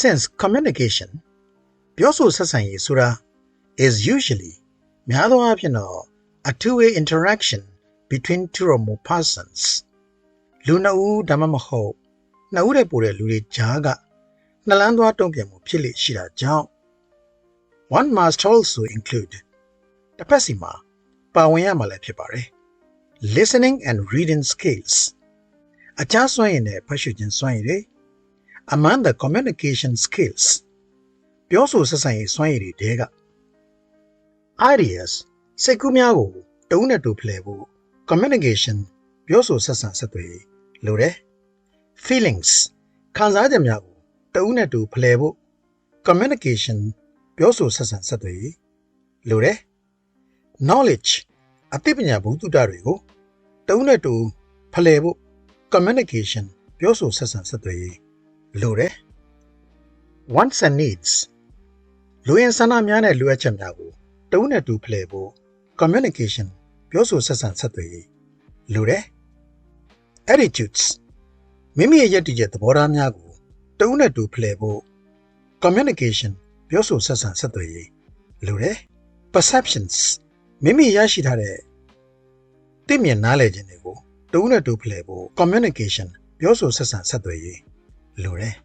since communication ပြောဆိုဆက်ဆံရေးဆိုတာ is usually များသောအားဖြင့်တော့ a two-way interaction between two or more persons လူနှစ်ဦးဒါမှမဟုတ်နှစ်ဦးတည်းပိုတဲ့လူတွေကြားကနှလန်းသွားတုံ့ပြန်မှုဖြစ်လေရှိတာကြောင့် one must also include တစ်ဖက်စီမှာပါဝင်ရမှာလည်းဖြစ်ပါတယ် listening and reading skills အကြမ်းစွမ်းရည်နဲ့ဖတ်ရှုခြင်းစွမ်းရည်တွေ among the communication skills ပြောဆိုဆက်ဆံရေးစွမ်းရည်တွေတဲက ideas စိတ်ကူးများကိုတဦးနဲ့တူဖလှယ်ဖို့ communication ပြောဆိုဆက်ဆံဆက်သွယ်ရေးလိုတယ် feelings ခံစားချက်များကိုတဦးနဲ့တူဖလှယ်ဖို့ communication ပြောဆိုဆက်ဆံဆက်သွယ်ရေးလိုတယ် knowledge အသိပညာဘုသူတ္တတွေကိုတဦးနဲ့တူဖလှယ်ဖို့ communication ပြောဆိုဆက်ဆံဆက်သွယ်ရေး လိုတယ် wants and needs လူရင်းဆန္ဒများနဲ့လိုအပ်ချက်များကိုတဦးနဲ့တူဖလှယ်ဖို့ communication ပြောဆိုဆက်ဆံဆက်သွယ်ရေးလိုတယ် attitudes မိမိရဲ့ယက်တီချက်သဘောထားများကိုတဦးနဲ့တူဖလှယ်ဖို့ communication ပြောဆိုဆက်ဆံဆက်သွယ်ရေးလိုတယ် perceptions မိမိရရှိထားတဲ့သိမြင်နားလည်ခြင်းတွေကိုတဦးနဲ့တူဖလှယ်ဖို့ communication ပြောဆိုဆက်ဆံဆက်သွယ်ရေး လိုတယ်